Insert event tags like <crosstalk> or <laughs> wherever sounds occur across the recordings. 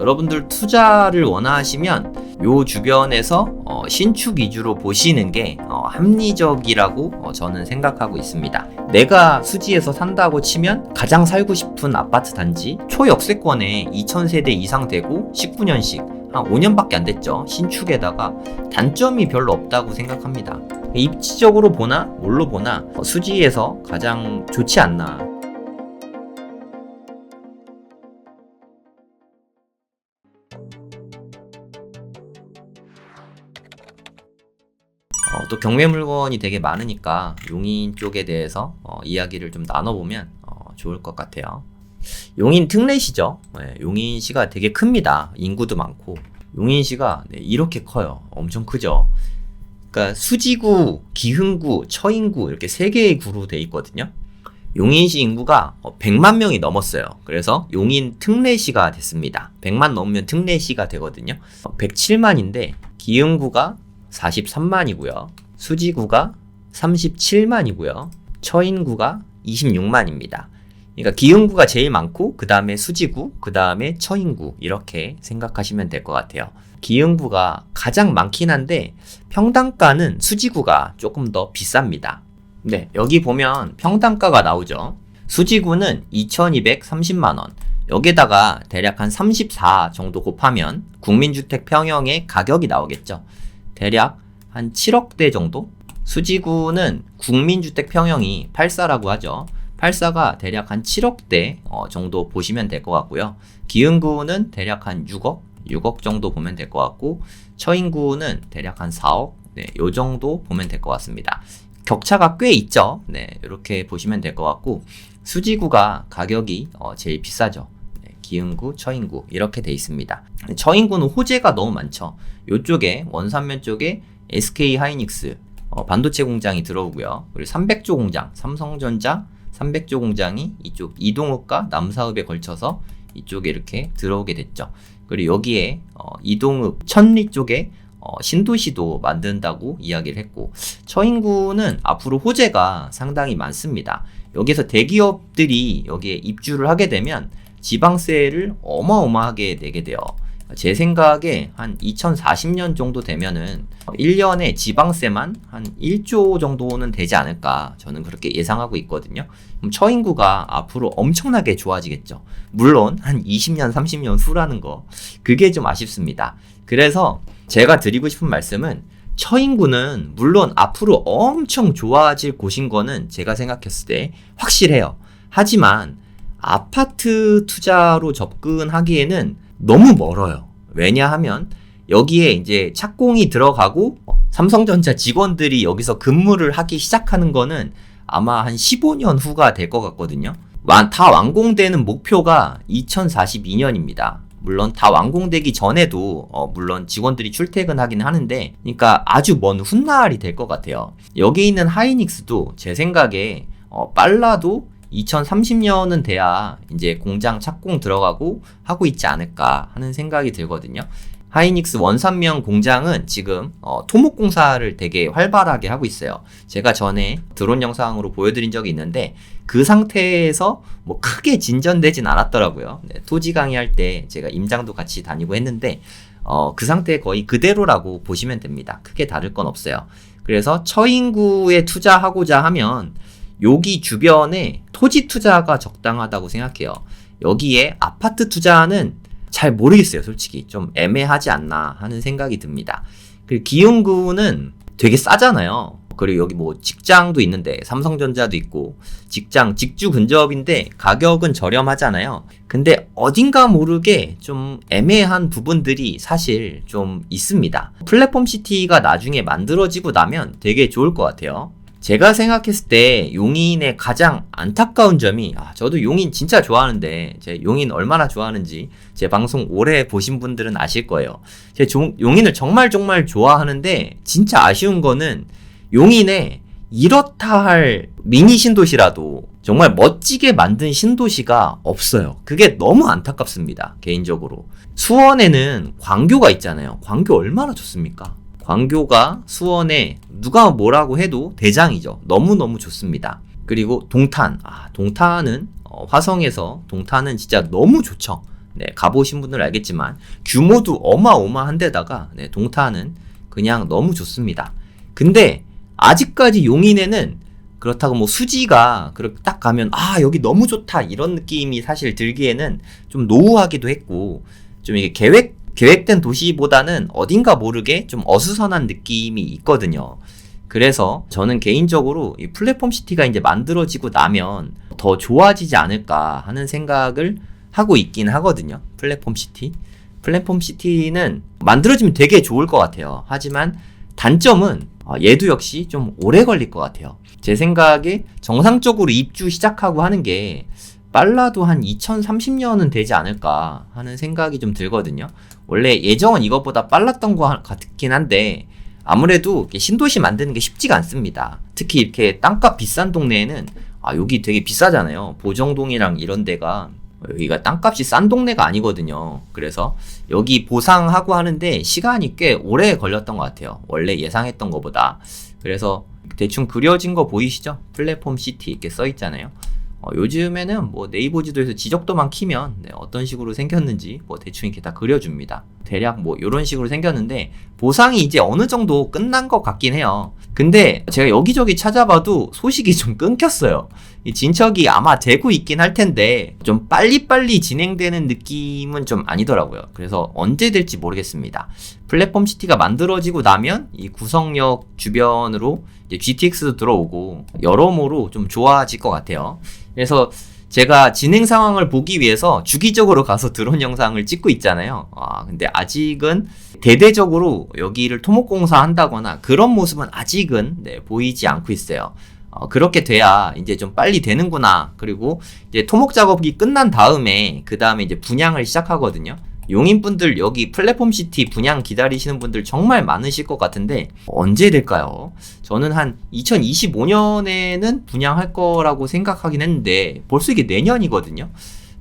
여러분들 투자를 원하시면 요 주변에서 어, 신축 위주로 보시는 게 어, 합리적이라고 어, 저는 생각하고 있습니다. 내가 수지에서 산다고 치면 가장 살고 싶은 아파트 단지 초역세권에 2000세대 이상 되고 19년식 한 5년밖에 안 됐죠. 신축에다가 단점이 별로 없다고 생각합니다. 입지적으로 보나 뭘로 보나 어, 수지에서 가장 좋지 않나 또 경매 물건이 되게 많으니까 용인 쪽에 대해서 어, 이야기를 좀 나눠보면 어, 좋을 것 같아요. 용인 특례시죠. 네, 용인시가 되게 큽니다. 인구도 많고 용인시가 네, 이렇게 커요. 엄청 크죠. 그러니까 수지구, 기흥구, 처인구 이렇게 세 개의 구로 돼 있거든요. 용인시 인구가 100만 명이 넘었어요. 그래서 용인 특례시가 됐습니다. 100만 넘으면 특례시가 되거든요. 107만인데 기흥구가 43만이고요. 수지구가 37만이고요. 처인구가 26만입니다. 그러니까 기흥구가 제일 많고 그 다음에 수지구, 그 다음에 처인구 이렇게 생각하시면 될 것 같아요. 기흥구가 가장 많긴 한데 평당가는 수지구가 조금 더 비쌉니다. 네, 여기 보면 평당가가 나오죠. 수지구는 2,230만 원. 여기다가 대략 한 34 정도 곱하면 국민주택 평형의 가격이 나오겠죠. 대략 한 7억대 정도? 수지구는 국민주택 평형이 84라고 하죠. 84가 대략 한 7억대 어, 정도 보시면 될 것 같고요. 기흥구는 대략 한 6억, 6억 정도 보면 될 것 같고, 처인구는 대략 한 4억, 네, 요 정도 보면 될 것 같습니다. 격차가 꽤 있죠. 네, 이렇게 보시면 될 것 같고, 수지구가 가격이 어, 제일 비싸죠. 네, 기흥구, 처인구 이렇게 돼 있습니다. 처인구는 호재가 너무 많죠. 이쪽에 원산면 쪽에 SK 하이닉스 어, 반도체 공장이 들어오고요. 그리고 300조 공장, 삼성전자 300조 공장이 이쪽 이동읍과 남사읍에 걸쳐서 이쪽에 이렇게 들어오게 됐죠. 그리고 여기에 어, 이동읍 천리 쪽에 어, 신도시도 만든다고 이야기를 했고 처인구는 앞으로 호재가 상당히 많습니다. 여기서 대기업들이 여기에 입주를 하게 되면 지방세를 어마어마하게 내게 돼요. 제 생각에 한 2040년 정도 되면은 1년에 지방세만 한 1조 정도는 되지 않을까 저는 그렇게 예상하고 있거든요. 그럼 처인구가 앞으로 엄청나게 좋아지겠죠. 물론 한 20년, 30년 후라는 거 그게 좀 아쉽습니다. 그래서 제가 드리고 싶은 말씀은 처인구는 물론 앞으로 엄청 좋아질 곳인 거는 제가 생각했을 때 확실해요. 하지만 아파트 투자로 접근하기에는 너무 멀어요. 왜냐하면 여기에 이제 착공이 들어가고 삼성전자 직원들이 여기서 근무를 하기 시작하는 거는 아마 한 15년 후가 될 것 같거든요. 다 완공되는 목표가 2042년입니다. 물론 다 완공되기 전에도 어 물론 직원들이 출퇴근하긴 하는데 그러니까 아주 먼 훗날이 될 것 같아요. 여기 있는 하이닉스도 제 생각에 어 빨라도 2030년은 돼야 이제 공장 착공 들어가고 하고 있지 않을까 하는 생각이 들거든요. 하이닉스 원산명 공장은 지금 어, 토목 공사를 되게 활발하게 하고 있어요. 제가 전에 드론 영상으로 보여드린 적이 있는데 그 상태에서 뭐 크게 진전되진 않았더라고요. 네, 토지 강의할 때 제가 임장도 같이 다니고 했는데 어, 그 상태 거의 그대로라고 보시면 됩니다. 크게 다를 건 없어요. 그래서 처인구에 투자하고자 하면 여기 주변에 토지 투자가 적당하다고 생각해요. 여기에 아파트 투자는 잘 모르겠어요, 솔직히. 좀 애매하지 않나 하는 생각이 듭니다. 그리고 기흥구는 되게 싸잖아요. 그리고 여기 뭐 직장도 있는데 삼성전자도 있고 직장 직주 근접인데 가격은 저렴하잖아요. 근데 어딘가 모르게 좀 애매한 부분들이 사실 좀 있습니다. 플랫폼 시티가 나중에 만들어지고 나면 되게 좋을 것 같아요. 제가 생각했을 때 용인의 가장 안타까운 점이 아, 저도 용인 진짜 좋아하는데 제 용인 얼마나 좋아하는지 제 방송 오래 보신 분들은 아실 거예요. 제 종, 용인을 정말 정말 좋아하는데 진짜 아쉬운 거는 용인에 이렇다 할 미니 신도시라도 정말 멋지게 만든 신도시가 없어요. 그게 너무 안타깝습니다. 개인적으로. 수원에는 광교가 있잖아요. 광교 얼마나 좋습니까? 광교가 수원에 누가 뭐라고 해도 대장이죠. 너무너무 좋습니다. 그리고 동탄. 아, 동탄은 어, 화성에서 동탄은 진짜 너무 좋죠. 네, 가보신 분들은 알겠지만 규모도 어마어마한데다가 네, 동타는 그냥 너무 좋습니다. 근데 아직까지 용인에는 그렇다고 뭐 수지가 그렇게 딱 가면 아 여기 너무 좋다 이런 느낌이 사실 들기에는 좀 노후하기도 했고 좀 이게 계획 계획된 도시보다는 어딘가 모르게 좀 어수선한 느낌이 있거든요. 그래서 저는 개인적으로 이 플랫폼 시티가 이제 만들어지고 나면 더 좋아지지 않을까 하는 생각을 하고 있긴 하거든요. 플랫폼 시티. 플랫폼 시티는 만들어지면 되게 좋을 것 같아요. 하지만 단점은 아, 얘도 역시 좀 오래 걸릴 것 같아요. 제 생각에 정상적으로 입주 시작하고 하는 게 빨라도 한 2030년은 되지 않을까 하는 생각이 좀 들거든요. 원래 예정은 이것보다 빨랐던 것 같긴 한데 아무래도 신도시 만드는 게 쉽지가 않습니다. 특히 이렇게 땅값 비싼 동네에는 아 여기 되게 비싸잖아요. 보정동이랑 이런 데가 여기가 땅값이 싼 동네가 아니거든요. 그래서 여기 보상하고 하는데 시간이 꽤 오래 걸렸던 것 같아요. 원래 예상했던 것보다. 그래서 대충 그려진 거 보이시죠? 플랫폼 시티 이렇게 써 있잖아요. 어, 요즘에는 뭐 네이버 지도에서 지적도만 키면 네, 어떤 식으로 생겼는지 뭐 대충 이렇게 다 그려줍니다. 대략 뭐 이런 식으로 생겼는데 보상이 이제 어느 정도 끝난 것 같긴 해요. 근데 제가 여기저기 찾아봐도 소식이 좀 끊겼어요. 이 진척이 아마 되고 있긴 할 텐데 좀 빨리빨리 진행되는 느낌은 좀 아니더라고요. 그래서 언제 될지 모르겠습니다. 플랫폼 시티가 만들어지고 나면 이 구성역 주변으로 GTX도 들어오고 여러모로 좀 좋아질 것 같아요. 그래서 제가 진행 상황을 보기 위해서 주기적으로 가서 드론 영상을 찍고 있잖아요. 아, 근데 아직은 대대적으로 여기를 토목공사 한다거나 그런 모습은 아직은 네, 보이지 않고 있어요. 어, 그렇게 돼야 이제 좀 빨리 되는구나. 그리고 이제 토목 작업이 끝난 다음에 그 다음에 이제 분양을 시작하거든요. 용인분들 여기 플랫폼 시티 분양 기다리시는 분들 정말 많으실 것 같은데 언제 될까요? 저는 한 2025년에는 분양할 거라고 생각하긴 했는데 벌써 이게 내년이거든요.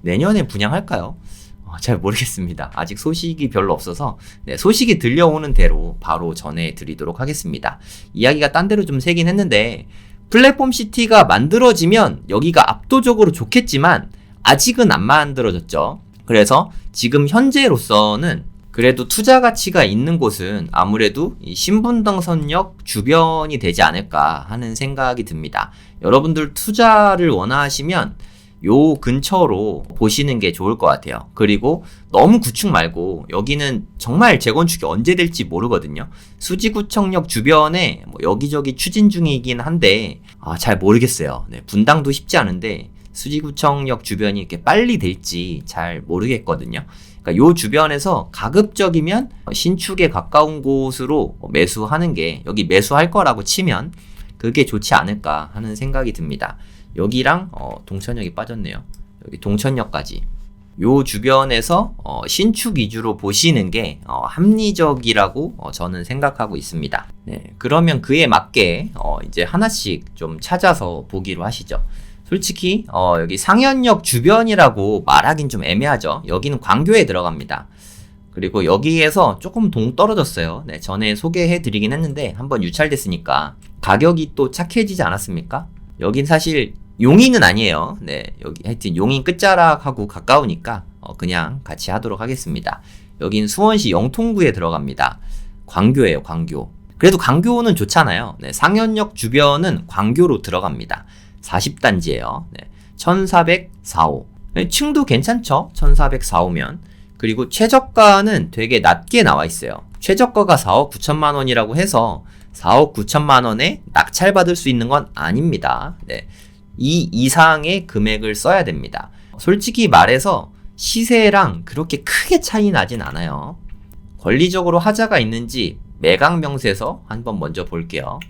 내년에 분양할까요? 어, 잘 모르겠습니다. 아직 소식이 별로 없어서 네, 소식이 들려오는 대로 바로 전해드리도록 하겠습니다. 이야기가 딴 데로 좀 새긴 했는데 플랫폼 시티가 만들어지면 여기가 압도적으로 좋겠지만 아직은 안 만들어졌죠. 그래서 지금 현재로서는 그래도 투자 가치가 있는 곳은 아무래도 이 신분당선역 주변이 되지 않을까 하는 생각이 듭니다. 여러분들 투자를 원하시면 요 근처로 보시는 게 좋을 것 같아요. 그리고 너무 구축 말고 여기는 정말 재건축이 언제 될지 모르거든요. 수지구청역 주변에 뭐 여기저기 추진 중이긴 한데 아, 잘 모르겠어요. 네, 분당도 쉽지 않은데 수지구청역 주변이 이렇게 빨리 될지 잘 모르겠거든요. 그러니까 요 주변에서 가급적이면 신축에 가까운 곳으로 매수하는 게 여기 매수할 거라고 치면 그게 좋지 않을까 하는 생각이 듭니다. 여기랑 어, 동천역이 빠졌네요. 여기 동천역까지. 요 주변에서 어, 신축 위주로 보시는 게 어, 합리적이라고 어, 저는 생각하고 있습니다. 네, 그러면 그에 맞게 어, 이제 하나씩 좀 찾아서 보기로 하시죠. 솔직히 어, 여기 상현역 주변이라고 말하긴 좀 애매하죠. 여기는 광교에 들어갑니다. 그리고 여기에서 조금 동 떨어졌어요. 네, 전에 소개해 드리긴 했는데 한번 유찰됐으니까 가격이 또 착해지지 않았습니까? 여긴 사실 용인은 아니에요. 네, 여기 하여튼 용인 끝자락하고 가까우니까 어, 그냥 같이 하도록 하겠습니다. 여긴 수원시 영통구에 들어갑니다. 광교예요, 광교. 그래도 광교는 좋잖아요. 네, 상현역 주변은 광교로 들어갑니다. 40단지예요. 네. 1404호. 네, 층도 괜찮죠? 1404호면. 그리고 최저가는 되게 낮게 나와 있어요. 최저가가 4억 9천만 원이라고 해서 4억 9천만 원에 낙찰받을 수 있는 건 아닙니다. 네. 이 이상의 금액을 써야 됩니다. 솔직히 말해서 시세랑 그렇게 크게 차이 나진 않아요. 권리적으로 하자가 있는지 매각 명세서 한번 먼저 볼게요.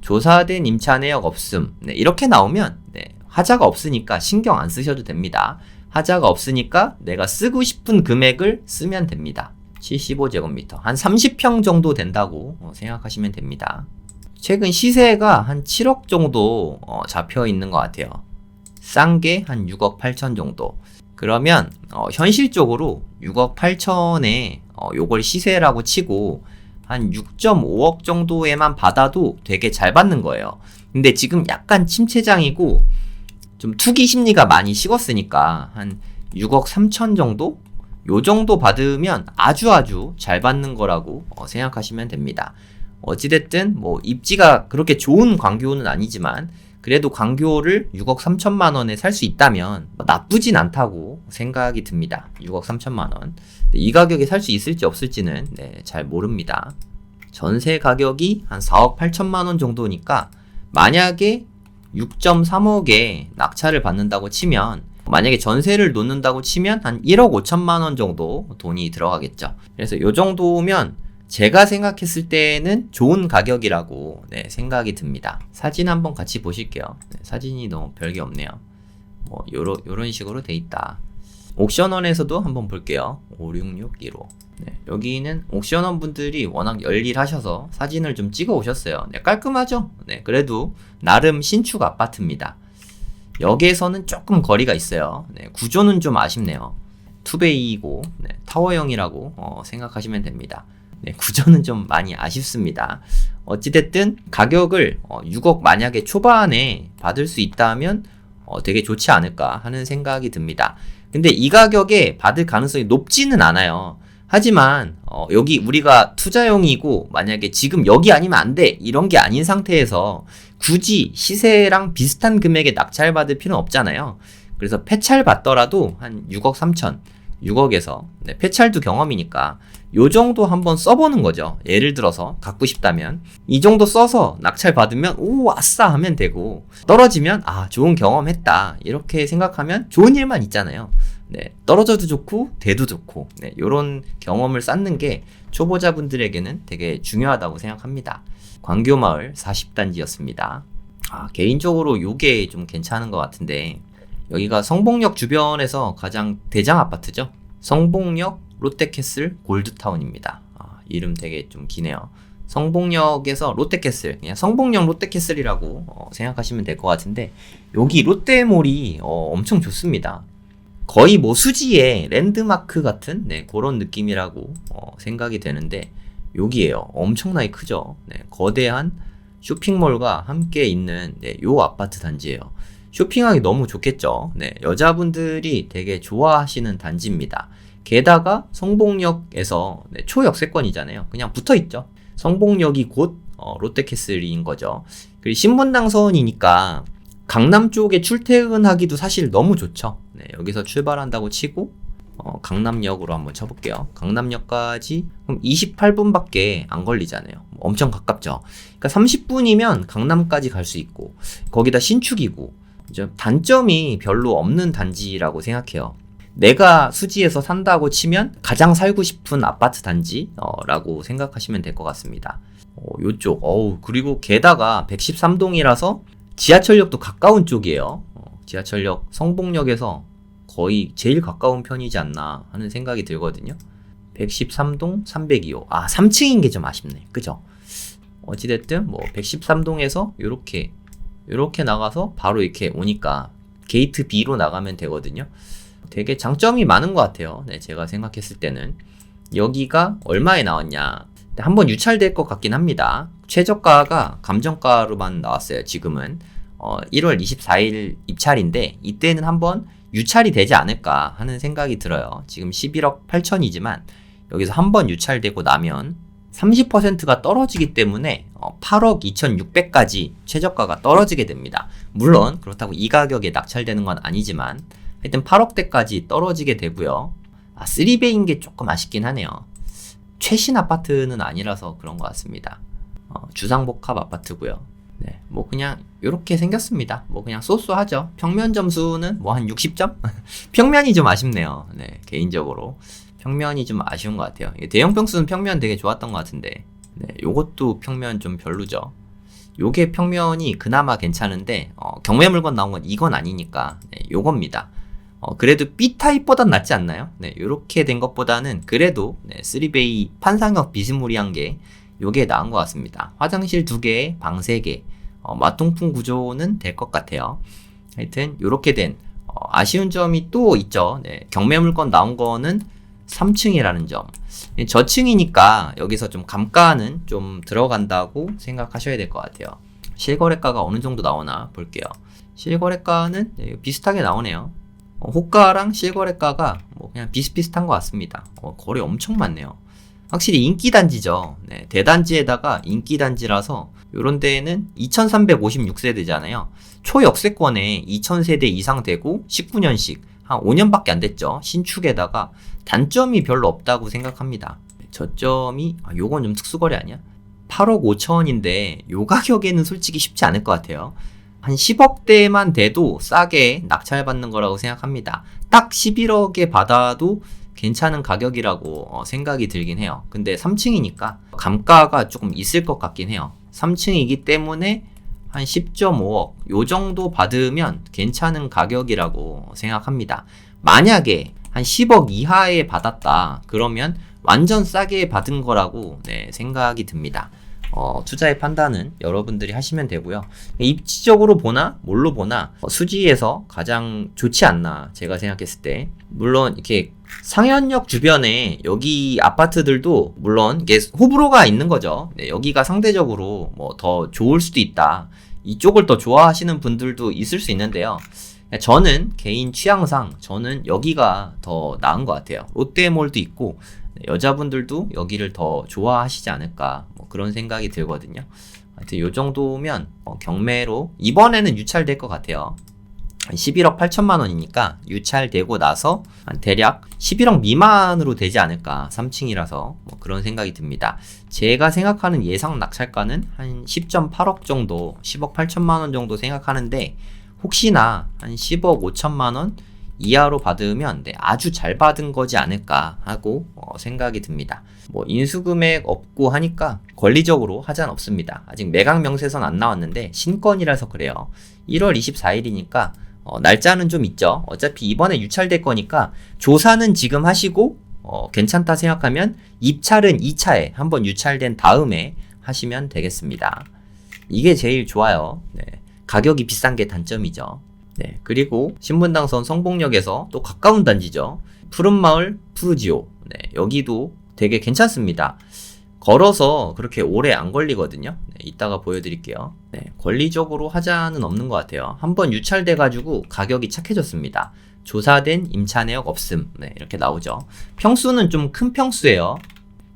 조사된 임차 내역 없음. 네, 이렇게 나오면 네, 하자가 없으니까 신경 안 쓰셔도 됩니다. 하자가 없으니까 내가 쓰고 싶은 금액을 쓰면 됩니다. 75제곱미터. 한 30평 정도 된다고 어, 생각하시면 됩니다. 최근 시세가 한 7억 정도 어, 잡혀 있는 것 같아요. 싼 게 한 6억 8천 정도. 그러면 어, 현실적으로 6억 8천에 어, 요걸 시세라고 치고 한 6.5억 정도에만 받아도 되게 잘 받는 거예요. 근데 지금 약간 침체장이고 좀 투기 심리가 많이 식었으니까 한 6억 3천 정도 요 정도 받으면 아주 아주 잘 받는 거라고 어, 생각하시면 됩니다. 어찌됐든 뭐 입지가 그렇게 좋은 광교는 아니지만 그래도 광교를 6억 3천만 원에 살 수 있다면 뭐 나쁘진 않다고 생각이 듭니다. 6억 3천만 원. 이 가격에 살 수 있을지 없을지는 네, 잘 모릅니다. 전세 가격이 한 4억 8천만 원 정도니까 만약에 6.3억에 낙찰을 받는다고 치면 만약에 전세를 놓는다고 치면 한 1억 5천만 원 정도 돈이 들어가겠죠. 그래서 요 정도면 제가 생각했을 때는 좋은 가격이라고 네, 생각이 듭니다. 사진 한번 같이 보실게요. 네, 사진이 너무 별게 없네요. 뭐 요런 요런 식으로 돼 있다. 옥션원에서도 한번 볼게요. 5661호. 네, 여기는 옥션원 분들이 워낙 열일하셔서 사진을 좀 찍어 오셨어요. 네, 깔끔하죠? 네, 그래도 나름 신축 아파트입니다. 여기에서는 조금 거리가 있어요. 네, 구조는 좀 아쉽네요. 투베이이고 네, 타워형이라고 어, 생각하시면 됩니다. 네, 구조는 좀 많이 아쉽습니다. 어찌됐든 가격을 어, 6억 만약에 초반에 받을 수 있다면 어, 되게 좋지 않을까 하는 생각이 듭니다. 근데 이 가격에 받을 가능성이 높지는 않아요. 하지만 어, 여기 우리가 투자용이고 만약에 지금 여기 아니면 안 돼 이런 게 아닌 상태에서 굳이 시세랑 비슷한 금액에 낙찰 받을 필요는 없잖아요. 그래서 폐찰 받더라도 한 6억 3천, 6억에서 네, 폐찰도 경험이니까 요 정도 한번 써보는 거죠. 예를 들어서 갖고 싶다면 이 정도 써서 낙찰 받으면 오 아싸 하면 되고 떨어지면 아 좋은 경험했다 이렇게 생각하면 좋은 일만 있잖아요. 네, 떨어져도 좋고 돼도 좋고 네, 이런 경험을 쌓는 게 초보자분들에게는 되게 중요하다고 생각합니다. 광교마을 40단지였습니다. 아, 개인적으로 요게 좀 괜찮은 것 같은데 여기가 성봉역 주변에서 가장 대장 아파트죠. 성봉역 롯데캐슬 골드타운입니다. 아, 이름 되게 좀 기네요. 성봉역에서 롯데캐슬, 그냥 성봉역 롯데캐슬이라고 어, 생각하시면 될 것 같은데 여기 롯데몰이 어, 엄청 좋습니다. 거의 뭐 수지의 랜드마크 같은 네, 그런 느낌이라고 어, 생각이 되는데 여기에요. 엄청나게 크죠. 네, 거대한 쇼핑몰과 함께 있는 네, 요 아파트 단지예요. 쇼핑하기 너무 좋겠죠. 네, 여자분들이 되게 좋아하시는 단지입니다. 게다가 성봉역에서 네, 초역세권이잖아요. 그냥 붙어 있죠. 성봉역이 곧 어, 롯데캐슬인 거죠. 그리고 신분당 선이니까 강남 쪽에 출퇴근하기도 사실 너무 좋죠. 네, 여기서 출발한다고 치고 어, 강남역으로 한번 쳐볼게요. 강남역까지 그럼 28분밖에 안 걸리잖아요. 엄청 가깝죠. 그러니까 30분이면 강남까지 갈 수 있고 거기다 신축이고 단점이 별로 없는 단지라고 생각해요. 내가 수지에서 산다고 치면 가장 살고 싶은 아파트 단지라고 생각하시면 될 것 같습니다. 어, 요쪽, 어우, 그리고 게다가 113동이라서 지하철역도 가까운 쪽이에요. 어, 지하철역 성봉역에서 거의 제일 가까운 편이지 않나 하는 생각이 들거든요. 113동 302호. 아, 3층인 게 좀 아쉽네. 그죠? 어찌됐든 뭐 113동에서 이렇게 이렇게 나가서 바로 이렇게 오니까 게이트 B로 나가면 되거든요. 되게 장점이 많은 것 같아요. 네, 제가 생각했을 때는 여기가 얼마에 나왔냐. 한번 유찰될 것 같긴 합니다. 최저가가 감정가로만 나왔어요. 지금은 어, 1월 24일 입찰인데 이때는 한번 유찰이 되지 않을까 하는 생각이 들어요. 지금 11억 8천이지만 여기서 한번 유찰되고 나면 30%가 떨어지기 때문에 8억 어, 2,600까지 최저가가 떨어지게 됩니다. 물론 그렇다고 이 가격에 낙찰되는 건 아니지만 하여튼 8억대까지 떨어지게 되고요. 아, 3배인 게 조금 아쉽긴 하네요. 최신 아파트는 아니라서 그런 것 같습니다. 어, 주상복합 아파트고요. 네, 뭐 그냥 이렇게 생겼습니다. 뭐 그냥 쏘쏘하죠. 평면 점수는 뭐 한 60점? <laughs> 평면이 좀 아쉽네요. 네, 개인적으로 평면이 좀 아쉬운 것 같아요. 대형 평수는 평면 되게 좋았던 것 같은데, 네, 요것도 평면 좀 별로죠. 요게 평면이 그나마 괜찮은데 어, 경매 물건 나온 건 이건 아니니까 네, 요겁니다. 어, 그래도 B타입보단 낫지 않나요? 네, 요렇게 된 것보다는 그래도 네, 3베이 판상형 비스무리한 게 요게 나은 것 같습니다. 화장실 두 개, 방세 개, 어, 마통풍 구조는 될 것 같아요. 하여튼 요렇게 된 어, 아쉬운 점이 또 있죠. 네, 경매 물건 나온 거는 3층이라는 점. 저층이니까 여기서 좀 감가는 좀 들어간다고 생각하셔야 될 것 같아요. 실거래가가 어느 정도 나오나 볼게요. 실거래가는 네, 비슷하게 나오네요. 어, 호가랑 실거래가가 뭐 그냥 비슷비슷한 것 같습니다. 어, 거래 엄청 많네요. 확실히 인기 단지죠. 네, 대단지에다가 인기 단지라서 요런 데에는 2356세대잖아요. 초역세권에 2000세대 이상 되고 19년식 한 5년밖에 안 됐죠. 신축에다가 단점이 별로 없다고 생각합니다. 저점이 아, 요건 좀 특수거래 아니야? 8억 5천원인데 요 가격에는 솔직히 쉽지 않을 것 같아요. 한 10억대만 돼도 싸게 낙찰받는 거라고 생각합니다. 딱 11억에 받아도 괜찮은 가격이라고 어, 생각이 들긴 해요. 근데 3층이니까 감가가 조금 있을 것 같긴 해요. 3층이기 때문에 한 10.5억 요 정도 받으면 괜찮은 가격이라고 생각합니다. 만약에 한 10억 이하에 받았다 그러면 완전 싸게 받은 거라고 네, 생각이 듭니다. 어, 투자의 판단은 여러분들이 하시면 되고요. 입지적으로 보나 뭘로 보나 어, 수지에서 가장 좋지 않나 제가 생각했을 때 물론 이렇게 상현역 주변에 여기 아파트들도 물론 이게 호불호가 있는 거죠. 네, 여기가 상대적으로 뭐 더 좋을 수도 있다. 이쪽을 더 좋아하시는 분들도 있을 수 있는데요. 저는 개인 취향상 저는 여기가 더 나은 것 같아요. 롯데몰도 있고 네, 여자분들도 여기를 더 좋아하시지 않을까 뭐 그런 생각이 들거든요. 하여튼 요 정도면 어, 경매로 이번에는 유찰될 것 같아요. 한 11억 8천만 원이니까 유찰되고 나서 한 대략 11억 미만으로 되지 않을까 3층이라서 뭐 그런 생각이 듭니다. 제가 생각하는 예상 낙찰가는 한 10.8억 정도, 10억 8천만 원 정도 생각하는데 혹시나 한 10억 5천만 원 이하로 받으면 네, 아주 잘 받은 거지 않을까 하고 어, 생각이 듭니다. 뭐 인수금액 없고 하니까 권리적으로 하자는 없습니다. 아직 매각 명세선 안 나왔는데 신건이라서 그래요. 1월 24일이니까 어, 날짜는 좀 있죠. 어차피 이번에 유찰될 거니까 조사는 지금 하시고 어, 괜찮다 생각하면 입찰은 2차에 한번 유찰된 다음에 하시면 되겠습니다. 이게 제일 좋아요. 네. 가격이 비싼 게 단점이죠. 네. 그리고 신분당선 성봉역에서 또 가까운 단지죠. 푸른마을 푸르지오. 네. 여기도 되게 괜찮습니다. 걸어서 그렇게 오래 안 걸리거든요. 네, 이따가 보여드릴게요. 네, 권리적으로 하자는 없는 것 같아요. 한번 유찰돼가지고 가격이 착해졌습니다. 조사된 임차 내역 없음. 네, 이렇게 나오죠. 평수는 좀 큰 평수예요.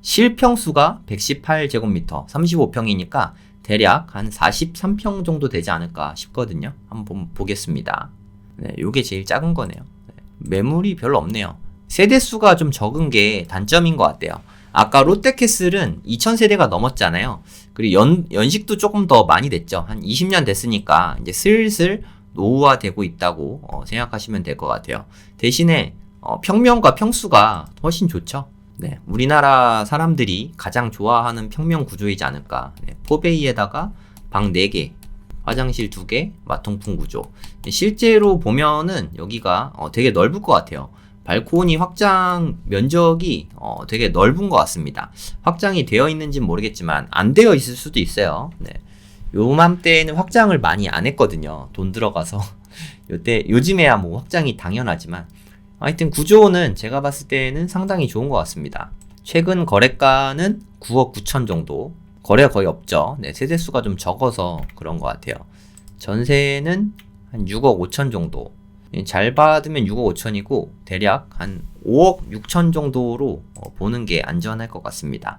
실평수가 118제곱미터, 35평이니까 대략 한 43평 정도 되지 않을까 싶거든요. 한번 보겠습니다. 네, 요게 제일 작은 거네요. 네, 매물이 별로 없네요. 세대수가 좀 적은 게 단점인 것 같아요. 아까 롯데캐슬은 2000세대가 넘었잖아요. 그리고 연, 연식도 조금 더 많이 됐죠. 한 20년 됐으니까 이제 슬슬 노후화되고 있다고 어, 생각하시면 될 것 같아요. 대신에 어, 평면과 평수가 훨씬 좋죠. 네, 우리나라 사람들이 가장 좋아하는 평면 구조이지 않을까. 네, 포베이에다가 방 4개, 화장실 2개, 마통풍 구조. 실제로 보면은 여기가 어, 되게 넓을 것 같아요. 발코니 확장 면적이 어, 되게 넓은 것 같습니다. 확장이 되어 있는지는 모르겠지만 안 되어 있을 수도 있어요. 네. 요맘때는 확장을 많이 안 했거든요. 돈 들어가서 <laughs> 요때 요즘에야 뭐 확장이 당연하지만 하여튼 구조는 제가 봤을 때는 상당히 좋은 것 같습니다. 최근 거래가는 9억 9천 정도. 거래가 거의 없죠. 네, 세대수가 좀 적어서 그런 것 같아요. 전세는 한 6억 5천 정도. 예, 잘 받으면 6억 5천이고 대략 한 5억 6천 정도로 어, 보는 게 안전할 것 같습니다.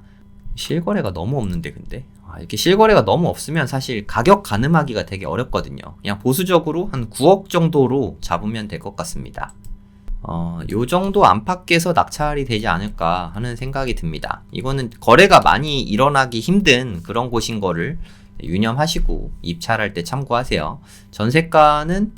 실거래가 너무 없는데 근데 아, 이렇게 실거래가 너무 없으면 사실 가격 가늠하기가 되게 어렵거든요. 그냥 보수적으로 한 9억 정도로 잡으면 될 것 같습니다. 어, 요 정도 안팎에서 낙찰이 되지 않을까 하는 생각이 듭니다. 이거는 거래가 많이 일어나기 힘든 그런 곳인 거를 유념하시고 입찰할 때 참고하세요. 전세가는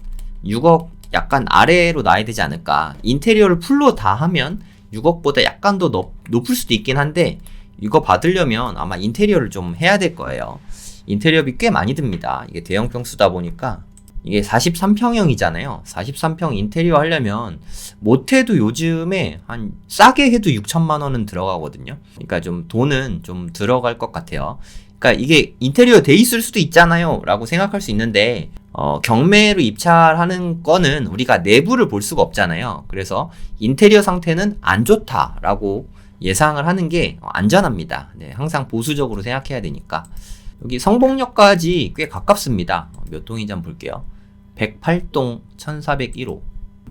6억 약간 아래로 놔야 되지 않을까. 인테리어를 풀로 다 하면 6억보다 약간 더 높, 높을 수도 있긴 한데 이거 받으려면 아마 인테리어를 좀 해야 될 거예요. 인테리어비 꽤 많이 듭니다. 이게 대형 평수다 보니까 이게 43평형이잖아요. 43평 인테리어 하려면 못해도 요즘에 한 싸게 해도 6천만 원은 들어가거든요. 그러니까 좀 돈은 좀 들어갈 것 같아요. 그러니까 이게 인테리어 돼 있을 수도 있잖아요. 라고 생각할 수 있는데 어, 경매로 입찰하는 거는 우리가 내부를 볼 수가 없잖아요. 그래서 인테리어 상태는 안 좋다라고 예상을 하는 게 안전합니다. 네, 항상 보수적으로 생각해야 되니까. 여기 성봉역까지 꽤 가깝습니다. 몇 동인지 한번 볼게요. 108동 1401호.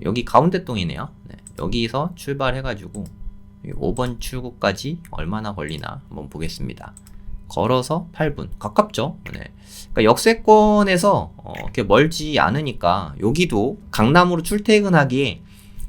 여기 가운데 동이네요. 네, 여기서 출발해가지고 5번 출구까지 얼마나 걸리나 한번 보겠습니다. 걸어서 8분 가깝죠. 네. 그러니까 역세권에서 어, 이렇게 멀지 않으니까 여기도 강남으로 출퇴근하기에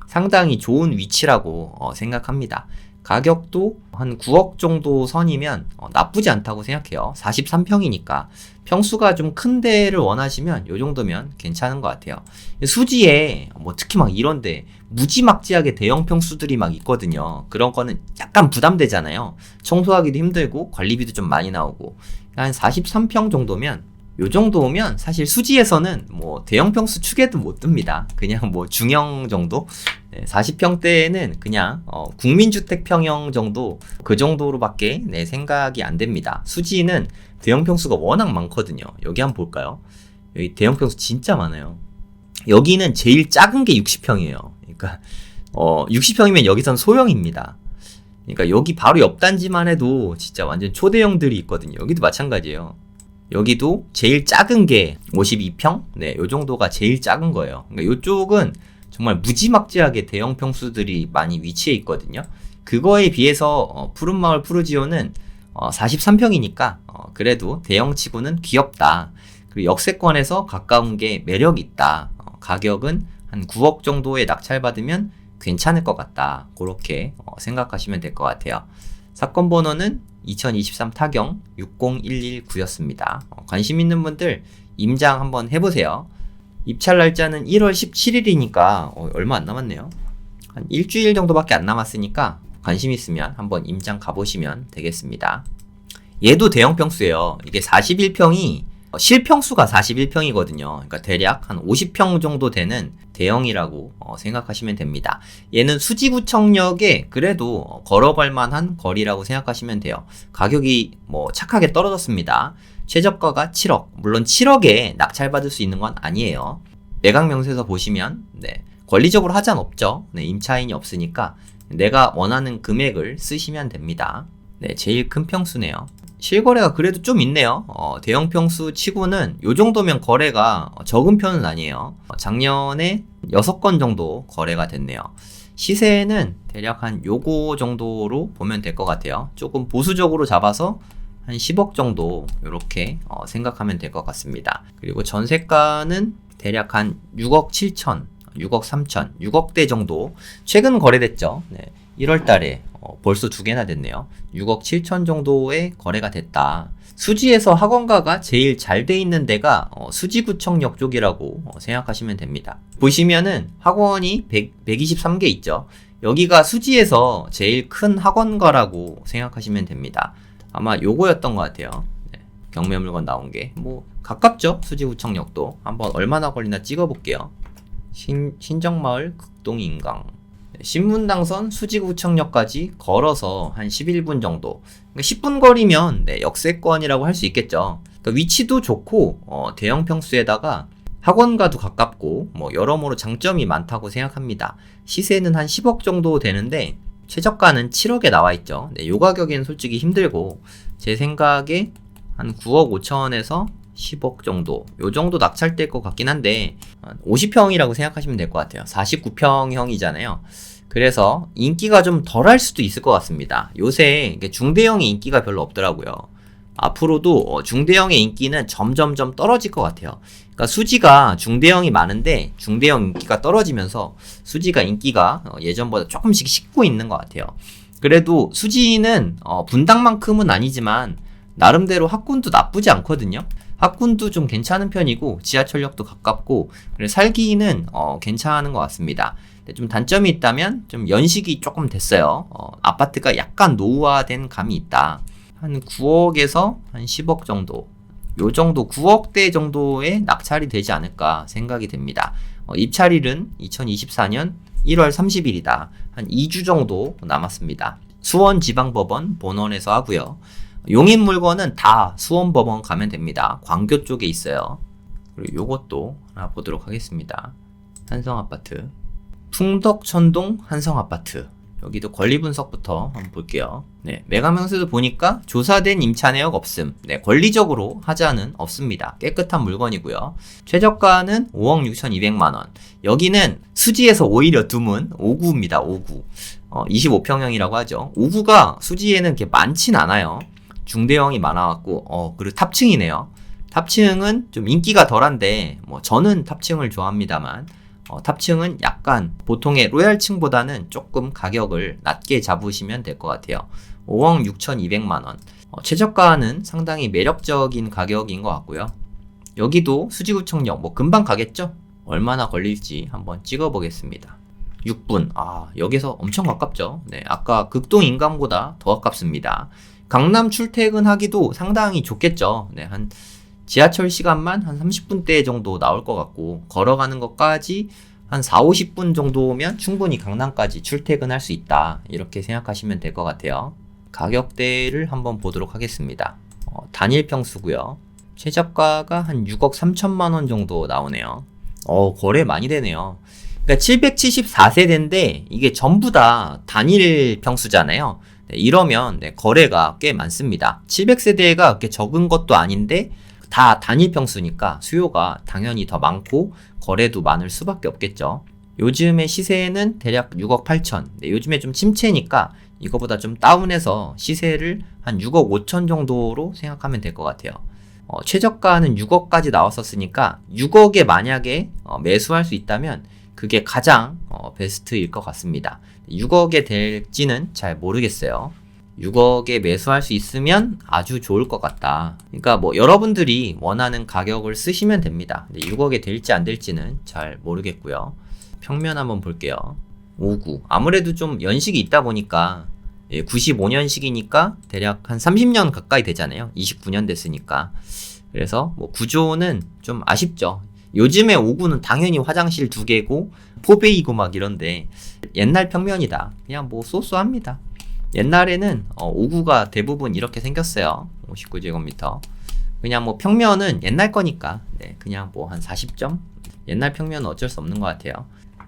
상당히 좋은 위치라고 어, 생각합니다. 가격도 한 9억 정도 선이면 어, 나쁘지 않다고 생각해요. 43평이니까 평수가 좀 큰 데를 원하시면 이 정도면 괜찮은 것 같아요. 수지에 뭐 특히 막 이런데 무지막지하게 대형 평수들이 막 있거든요. 그런 거는 약간 부담되잖아요. 청소하기도 힘들고 관리비도 좀 많이 나오고 한 43평 정도면 요 정도면 사실 수지에서는 뭐 대형 평수 축에도 못 듭니다. 그냥 뭐 중형 정도? 네, 40평대에는 그냥 어, 국민주택 평형 정도 그 정도로밖에 내 생각이 안 됩니다. 수지는 대형 평수가 워낙 많거든요. 여기 한번 볼까요? 여기 대형 평수 진짜 많아요. 여기는 제일 작은 게 60평이에요. 그러니까 어 60평이면 여기선 소형입니다. 그러니까 여기 바로 옆 단지만 해도 진짜 완전 초대형들이 있거든요. 여기도 마찬가지예요. 여기도 제일 작은 게 52평? 네, 요 정도가 제일 작은 거예요. 그러니까 요쪽은 정말 무지막지하게 대형 평수들이 많이 위치해 있거든요. 그거에 비해서 어, 푸른마을 푸르지오는 어, 43평이니까 어, 그래도 대형치고는 귀엽다. 그리고 역세권에서 가까운 게 매력 있다. 어, 가격은 한 9억 정도에 낙찰받으면 괜찮을 것 같다. 그렇게 어, 생각하시면 될 것 같아요. 사건 번호는 2023 타경 60119였습니다. 어, 관심 있는 분들 임장 한번 해보세요. 입찰 날짜는 1월 17일이니까 어, 얼마 안 남았네요. 한 일주일 정도밖에 안 남았으니까 관심 있으면 한번 임장 가보시면 되겠습니다. 얘도 대형 평수예요. 이게 41평이 실평수가 41평이거든요. 그러니까 대략 한 50평 정도 되는 대형이라고 어, 생각하시면 됩니다. 얘는 수지구청역에 그래도 어, 걸어갈 만한 거리라고 생각하시면 돼요. 가격이 뭐 착하게 떨어졌습니다. 최저가가 7억. 물론 7억에 낙찰받을 수 있는 건 아니에요. 매각 명세서 보시면 네, 권리적으로 하자는 없죠. 네, 임차인이 없으니까 내가 원하는 금액을 쓰시면 됩니다. 네, 제일 큰 평수네요. 실거래가 그래도 좀 있네요. 어, 대형 평수 치고는 요 정도면 거래가 적은 편은 아니에요. 어, 작년에 6건 정도 거래가 됐네요. 시세는 대략 한 요거 정도로 보면 될 것 같아요. 조금 보수적으로 잡아서 한 10억 정도 이렇게 어, 생각하면 될 것 같습니다. 그리고 전세가는 대략 한 6억 7천, 6억 3천, 6억대 정도 최근 거래됐죠. 네. 1월 달에 어, 벌써 두 개나 됐네요. 6억 7천 정도의 거래가 됐다. 수지에서 학원가가 제일 잘 돼 있는 데가 어, 수지구청역 쪽이라고 어, 생각하시면 됩니다. 보시면은 학원이 100, 123개 있죠. 여기가 수지에서 제일 큰 학원가라고 생각하시면 됩니다. 아마 요거였던 것 같아요. 네, 경매 물건 나온 게. 뭐, 가깝죠? 수지구청역도. 한번 얼마나 걸리나 찍어볼게요. 신, 신정마을 극동 인강. 신문당선 수지구청역까지 걸어서 한 11분 정도. 그러니까 10분 거리면 네, 역세권이라고 할 수 있겠죠. 그러니까 위치도 좋고 어, 대형 평수에다가 학원과도 가깝고 뭐 여러모로 장점이 많다고 생각합니다. 시세는 한 10억 정도 되는데 최저가는 7억에 나와 있죠. 네, 요 가격엔 솔직히 힘들고 제 생각에 한 9억 5천원에서 10억 정도 요 정도 낙찰될 것 같긴 한데 50평이라고 생각하시면 될 것 같아요 49평형이잖아요 그래서 인기가 좀 덜할 수도 있을 것 같습니다. 요새 중대형의 인기가 별로 없더라고요. 앞으로도 어, 중대형의 인기는 점점점 떨어질 것 같아요. 그러니까 수지가 중대형이 많은데 중대형 인기가 떨어지면서 수지가 인기가 어, 예전보다 조금씩 식고 있는 것 같아요. 그래도 수지는 어, 분당만큼은 아니지만 나름대로 학군도 나쁘지 않거든요. 학군도 좀 괜찮은 편이고 지하철역도 가깝고 살기는 어, 괜찮은 것 같습니다. 좀 단점이 있다면 좀 연식이 조금 됐어요. 어, 아파트가 약간 노후화된 감이 있다. 한 9억에서 한 10억 정도. 요 정도 9억대 정도의 낙찰이 되지 않을까 생각이 됩니다. 어, 입찰일은 2024년 1월 30일이다. 한 2주 정도 남았습니다. 수원지방법원 본원에서 하고요. 용인 물건은 다 수원법원 가면 됩니다. 광교 쪽에 있어요. 그리고 요것도 하나 보도록 하겠습니다. 한성아파트. 풍덕천동 한성아파트. 여기도 권리 분석부터 한번 볼게요. 네, 매각명세도 보니까 조사된 임차 내역 없음. 네, 권리적으로 하자는 없습니다. 깨끗한 물건이고요. 최저가는 5억 6,200만 원. 여기는 수지에서 오히려 드문 5구입니다. 5구. 어, 25평형이라고 하죠. 5구가 수지에는 이렇게 많진 않아요. 중대형이 많아갖고 어 그리고 탑층이네요. 탑층은 좀 인기가 덜한데 뭐 저는 탑층을 좋아합니다만 어, 탑층은 약간 보통의 로얄층보다는 조금 가격을 낮게 잡으시면 될 것 같아요. 5억 6,200만 원. 어, 최저가는 상당히 매력적인 가격인 것 같고요. 여기도 수지구청역 뭐 금방 가겠죠? 얼마나 걸릴지 한번 찍어보겠습니다. 6분. 아, 여기서 엄청 가깝죠? 네, 아까 극동 인감보다 더 가깝습니다. 강남 출퇴근하기도 상당히 좋겠죠? 네, 한 지하철 시간만 한 30분대 정도 나올 것 같고 걸어가는 것까지 한 4, 50분 정도면 충분히 강남까지 출퇴근할 수 있다. 이렇게 생각하시면 될 것 같아요. 가격대를 한번 보도록 하겠습니다. 어, 단일 평수고요. 최저가가 한 6억 3천만 원 정도 나오네요. 어, 거래 많이 되네요. 그러니까 774세대인데 이게 전부 다 단일 평수잖아요. 네, 이러면 네, 거래가 꽤 많습니다. 700세대가 그렇게 적은 것도 아닌데 다 단일 평수니까 수요가 당연히 더 많고 거래도 많을 수밖에 없겠죠. 요즘의 시세는 대략 6억 8천. 네, 요즘에 좀 침체니까 이거보다 좀 다운해서 시세를 한 6억 5천 정도로 생각하면 될 것 같아요. 어, 최저가는 6억까지 나왔었으니까 6억에 만약에 어, 매수할 수 있다면 그게 가장 어, 베스트일 것 같습니다. 6억에 될지는 잘 모르겠어요. 6억에 매수할 수 있으면 아주 좋을 것 같다. 그러니까 뭐 여러분들이 원하는 가격을 쓰시면 됩니다. 6억에 될지 안 될지는 잘 모르겠고요. 평면 한번 볼게요. 59. 아무래도 좀 연식이 있다 보니까 95년식이니까 예, 대략 한 30년 가까이 되잖아요. 29년 됐으니까. 그래서 뭐 구조는 좀 아쉽죠. 요즘에 59는 당연히 화장실 두 개고 포베이고 막 이런데 옛날 평면이다. 그냥 뭐 쏘쏘합니다. 옛날에는 어, 5구가 대부분 이렇게 생겼어요. 59제곱미터. 그냥 뭐 평면은 옛날 거니까 네, 그냥 뭐 한 40점? 옛날 평면은 어쩔 수 없는 것 같아요.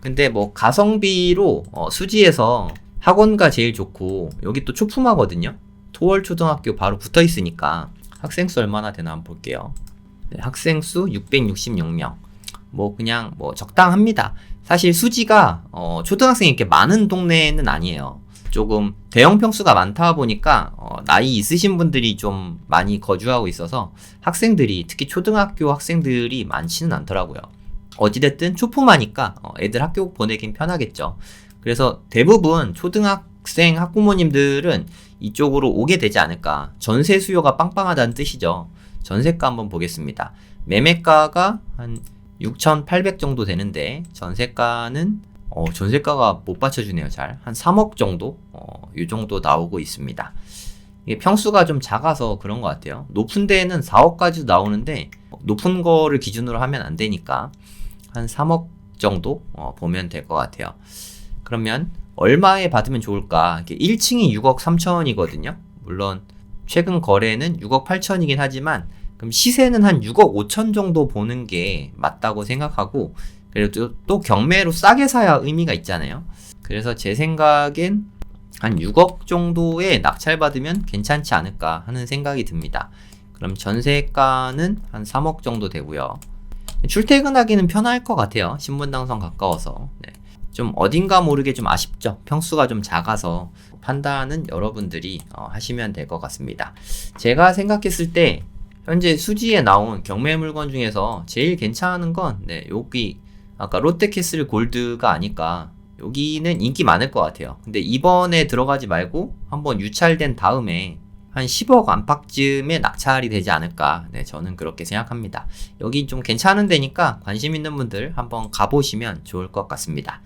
근데 뭐 가성비로 어, 수지에서 학원가 제일 좋고 여기 또 초품하거든요. 토월 초등학교 바로 붙어 있으니까 학생 수 얼마나 되나 한번 볼게요. 네, 학생 수 666명. 뭐 그냥 뭐 적당합니다. 사실 수지가 어, 초등학생이 이렇게 많은 동네는 아니에요. 조금 대형 평수가 많다 보니까 어, 나이 있으신 분들이 좀 많이 거주하고 있어서 학생들이 특히 초등학교 학생들이 많지는 않더라고요. 어찌됐든 초품하니까 어, 애들 학교 보내긴 편하겠죠. 그래서 대부분 초등학생 학부모님들은 이쪽으로 오게 되지 않을까. 전세 수요가 빵빵하다는 뜻이죠. 전세가 한번 보겠습니다. 매매가가 한 6,800 정도 되는데 전세가는 어, 전세가가 못 받쳐주네요, 잘. 한 3억 정도? 어, 이 정도 나오고 있습니다. 이게 평수가 좀 작아서 그런 것 같아요. 높은 데에는 4억까지도 나오는데, 높은 거를 기준으로 하면 안 되니까, 한 3억 정도 어, 보면 될 것 같아요. 그러면, 얼마에 받으면 좋을까? 1층이 6억 3천이거든요. 물론, 최근 거래는 6억 8천이긴 하지만, 그럼 시세는 한 6억 5천 정도 보는 게 맞다고 생각하고, 그리고 또, 또 경매로 싸게 사야 의미가 있잖아요. 그래서 제 생각엔 한 6억 정도의 낙찰받으면 괜찮지 않을까 하는 생각이 듭니다. 그럼 전세가는 한 3억 정도 되고요. 출퇴근하기는 편할 것 같아요. 신분당선 가까워서. 네. 좀 어딘가 모르게 좀 아쉽죠. 평수가 좀 작아서 판단은 여러분들이 어, 하시면 될 것 같습니다. 제가 생각했을 때 현재 수지에 나온 경매 물건 중에서 제일 괜찮은 건 네, 여기 아까 롯데캐슬 골드가 아닐까 여기는 인기 많을 것 같아요. 근데 이번에 들어가지 말고 한번 유찰된 다음에 한 10억 안팎쯤에 낙찰이 되지 않을까. 네, 저는 그렇게 생각합니다. 여기 좀 괜찮은 데니까 관심 있는 분들 한번 가보시면 좋을 것 같습니다.